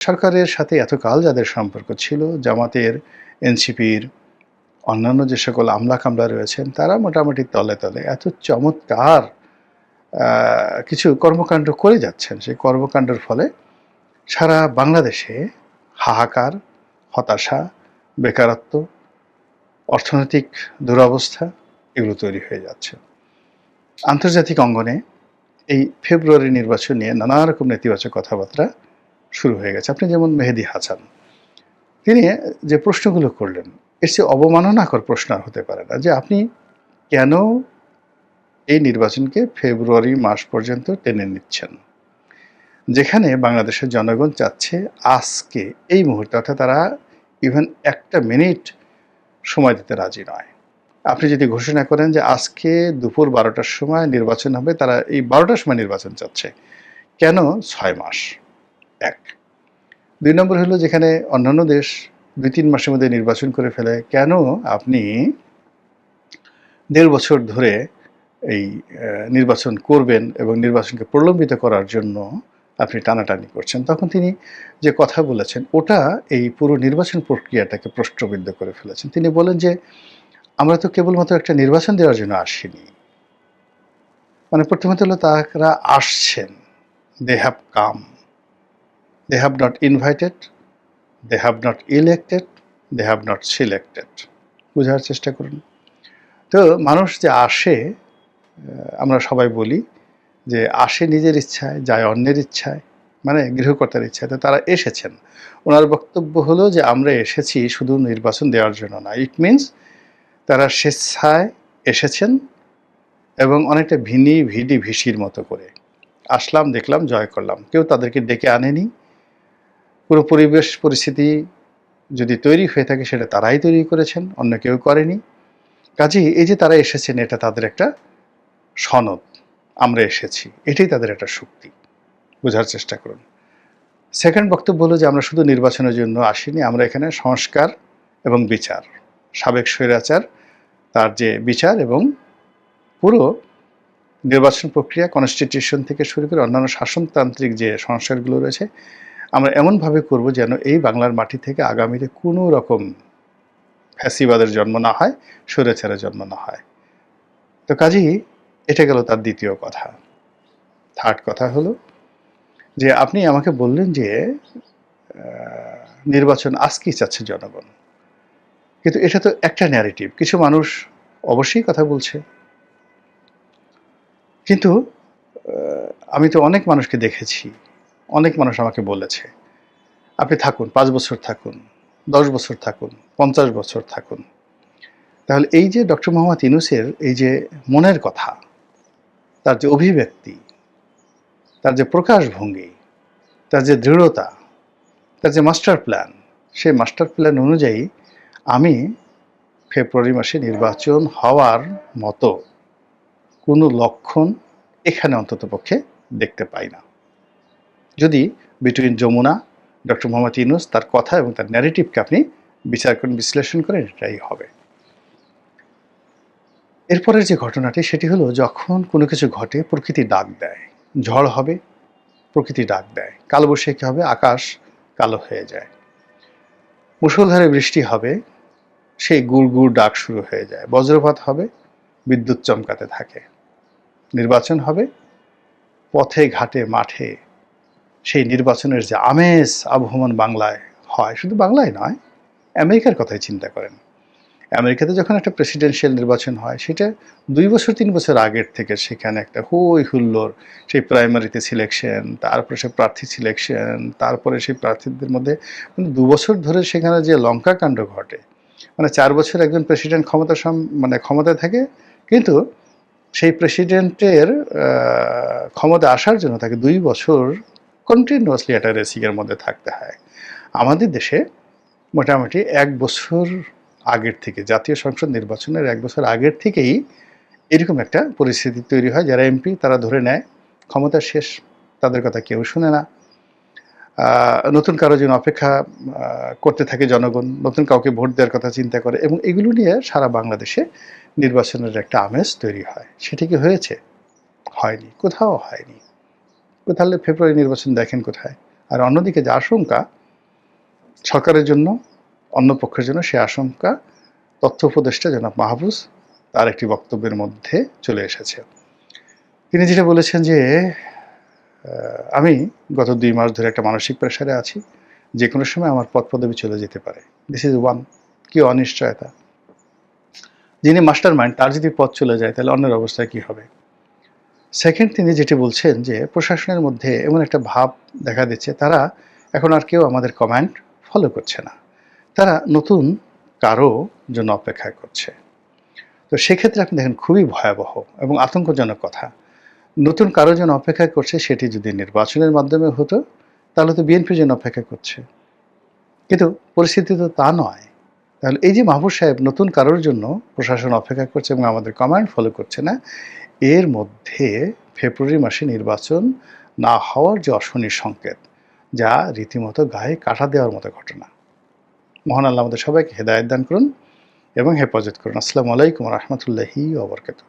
সরকারের সাথে এতকাল যাদের সম্পর্ক ছিল, জামাতের, এনসিপির, অন্যান্য যে সকল আমলা কামলা রয়েছেন, তারা মোটামুটি তলে তলে এত চমৎকার কিছু কর্মকাণ্ড করে যাচ্ছেন। সেই কর্মকাণ্ডের ফলে সারা বাংলাদেশে হাহাকার, হতাশা, বেকারত্ব, অর্থনৈতিক দুরবস্থা এগুলো তৈরি হয়ে যাচ্ছে। আন্তর্জাতিক অঙ্গনে এই ফেব্রুয়ারি নির্বাচন নিয়ে নানা রকম নেতিবাচক কথাবার্তা শুরু হয়ে গেছে। আপনি যেমন মেহেদি হাসান, তিনি যে প্রশ্নগুলো করলেন, এর চেয়ে অবমাননাকর প্রশ্ন আর হতে পারে না যে আপনি কেন এই নির্বাচনকে ফেব্রুয়ারি মাস পর্যন্ত টেনে নিচ্ছেন? যেখানে বাংলাদেশের জনগণ চাচ্ছে আজকে, এই মুহূর্তে, অর্থাৎ তারা ইভেন একটা মিনিট সময় দিতে রাজি নয়। আপনি যদি ঘোষণা করেন যে আজকে দুপুর বারোটার সময় নির্বাচন হবে, তারা এই বারোটার সময় নির্বাচন চাচ্ছে, কেন ছয় মাস? এক। দুই নম্বর হলো যেখানে অন্যান্য দেশ দুই তিন মাসের মধ্যে নির্বাচন করে ফেলে, কেন আপনি দেড় বছর ধরে এই নির্বাচন করবেন এবং নির্বাচনকে প্রলম্বিত করার জন্য আপনি টানাটানি করছেন? তখন তিনি যে কথা বলেছেন, ওটা এই পুরো নির্বাচন প্রক্রিয়াটাকে প্রশ্নবিদ্ধ করে ফেলেছেন। তিনি বলেন যে, আমরা তো কেবলমাত্র একটা নির্বাচন দেওয়ার জন্য আসিনি। মানে প্রথমত হলো তারা আসছেন they have come they have not invited they have not elected they have not selected বোঝার চেষ্টা করুন। তো মানুষ যে আসে আমরা সবাই বলি যে আসে নিজের ইচ্ছায়, যায় অন্যের ইচ্ছায় মানে গৃহকর্তার ইচ্ছায়। তো তারা এসেছেন। ওনার বক্তব্য হলো যে আমরা এসেছি শুধু নির্বাচন দেওয়ার জন্য না। ইট মিনস তারা স্বেচ্ছায় এসেছেন এবং অনেকটা ভিনি ভিডি ভিসির মতো করে। আসলাম, দেখলাম, জয় করলাম। কেউ তাদেরকে ডেকে আনেনি। পুরো পরিবেশ পরিস্থিতি যদি তৈরি হয়ে থাকে, সেটা তারাই তৈরি করেছেন, অন্য কেউ করেনি। কাজেই এই যে তারা এসেছেন, এটা তাদের একটা সনদ, আমরা এসেছি, এটাই তাদের একটা শক্তি। বোঝার চেষ্টা করুন। সেকেন্ড বক্তব্য হলো যে, আমরা শুধু নির্বাচনের জন্য আসিনি, আমরা এখানে সংস্কার এবং বিচার, সাবেক স্বৈরাচার, তার যে বিচার এবং পুরো নির্বাচন প্রক্রিয়া কনস্টিটিউশন থেকে শুরু করে অন্যান্য শাসনতান্ত্রিক যে সংস্কারগুলো রয়েছে আমরা এমনভাবে করব যেন এই বাংলার মাটি থেকে আগামীতে কোনো রকম ফ্যাসিবাদের জন্ম না হয়, স্বৈরাচারের জন্ম না হয়। তো কাজেই এটা গেল তার দ্বিতীয় কথা। থার্ড কথা হলো যে আপনি আমাকে বললেন যে নির্বাচন আজকেই চাচ্ছে জনগণ। কিন্তু এটা তো একটা ন্যারেটিভ কিছু মানুষ অবশ্যই কথা বলছে। কিন্তু আমি তো অনেক মানুষকে দেখেছি। অনেক মানুষ আমাকে বলেছে, আপনি থাকুন, পাঁচ বছর থাকুন, দশ বছর থাকুন, পঞ্চাশ বছর থাকুন। তাহলে এই যে ডক্টর মোহাম্মদ ইনুসের এই যে মনের কথা, তার যে অভিব্যক্তি, তার যে প্রকাশভঙ্গি, তার যে দৃঢ়তা, তার যে মাস্টার প্ল্যান, সেই মাস্টার প্ল্যান অনুযায়ী আমি ফেব্রুয়ারি মাসে নির্বাচন হওয়ার মতো কোনো লক্ষণ এখানে অন্ততপক্ষে দেখতে পাই না। যদি বিটুইন যমুনা ডক্টর মোহাম্মদ ইউনুস তার কথা এবং তার ন্যারেটিভকে আপনি বিচার করেন, বিশ্লেষণ করেন, এটাই হবে। এরপরের যে ঘটনাটি, সেটি হলো যখন কোনো কিছু ঘটে, প্রকৃতি ডাক দেয়। ঝড় হবে, প্রকৃতি ডাক দেয়। কালবৈশাখী হবে, আকাশ কালো হয়ে যায়। মুষলধারে বৃষ্টি হবে, সেই গুড় গুড় ডাক শুরু হয়ে যায়। বজ্রপাত হবে, বিদ্যুৎ চমকাতে থাকে। নির্বাচন হবে, পথে, ঘাটে, মাঠে সেই নির্বাচনের যে আমেজ আবহমান বাংলায় হয়, শুধু বাংলায় নয়, আমেরিকার কথাই চিন্তা করেন। আমেরিকাতে যখন একটা প্রেসিডেন্সিয়াল নির্বাচন হয়, সেটা দুই বছর, তিন বছর আগের থেকে সেখানে একটা হই হুল্লোর সেই প্রাইমারিতে সিলেকশন তারপরে সে প্রার্থী সিলেকশন তারপরে সেই প্রার্থীদের মধ্যে মানে দু বছর ধরে সেখানে যে লঙ্কা কাণ্ড ঘটে মানে চার বছর একজন প্রেসিডেন্ট ক্ষমতা মানে ক্ষমতায় থাকে, কিন্তু সেই প্রেসিডেন্টের ক্ষমতা আসার জন্য তাকে দুই বছর কন্টিনিউয়াসলি একটা রেসিংয়ের মধ্যে থাকতে হয়। আমাদের দেশে মোটামুটি এক বছর আগের থেকে, জাতীয় সংসদ নির্বাচনের এক বছর আগের থেকেই এরকম একটা পরিস্থিতি তৈরি হয়, যারা এমপি তারা ধরে নেয় ক্ষমতা শেষ তাদের কথা কেউ শুনে না। নতুন কারও জন্য অপেক্ষা করতে থাকে জনগণ, নতুন কাউকে ভোট দেওয়ার কথা চিন্তা করে, এবং এগুলো নিয়ে সারা বাংলাদেশে নির্বাচনের একটা আমেজ তৈরি হয়। সেটি কি হয়েছে? হয়নি, কোথাও হয়নি। কোথাও ফেব্রুয়ারি নির্বাচন দেখেন কোথায়। আর অন্যদিকে যে আশঙ্কা, সরকারের জন্য, অন্য পক্ষের জন্য সে আশঙ্কা, তথ্য উপদেষ্টা জনাব মাহফুজ তার একটি বক্তব্যের মধ্যে চলে এসেছে। তিনি যেটা বলেছেন যে আমি গত দুই মাস ধরে একটা মানসিক প্রেশারে আছি, যে কোনো সময় আমার পদ পদবি চলে যেতে পারে। দিস ইজ ওয়ান কি অনিশ্চয়তা। যিনি মাস্টার মাইন্ড তার যদি পথ চলে যায়, তাহলে অন্যের অবস্থা কি হবে? সেকেন্ড তিনি যেটি বলছেন যে প্রশাসনের মধ্যে এমন একটা ভাব দেখা দিচ্ছে, তারা এখন আর কেউ আমাদের কমান্ড ফলো করছে না। তারা নতুন কারও জন্য অপেক্ষা করছে। তো সেক্ষেত্রে আপনি দেখেন খুবই ভয়াবহ এবং আতঙ্কজনক কথা। নতুন কারও জন্য অপেক্ষা করছে সেটি যদি নির্বাচনের মাধ্যমে হতো, তাহলে তো বিএনপির জন্য অপেক্ষা করছে। কিন্তু পরিস্থিতি তো তা নয়। তাহলে এই যে মাহবুব সাহেব নতুন কারোর জন্য প্রশাসন অপেক্ষা করছে এবং আমাদের কমান্ড ফলো করছে না, এর মধ্যে ফেব্রুয়ারি মাসে নির্বাচন না হওয়ার যে অশনির সংকেত, যা রীতিমতো গায়ে কাটা দেওয়ার মতো ঘটনা। মহান আল্লাহ আমাদের সবাইকে হেদায়ত দান করুন এবং হেফাজত করুন। আসসালামু আলাইকুম রহমতুল্লাহি ওবরকাত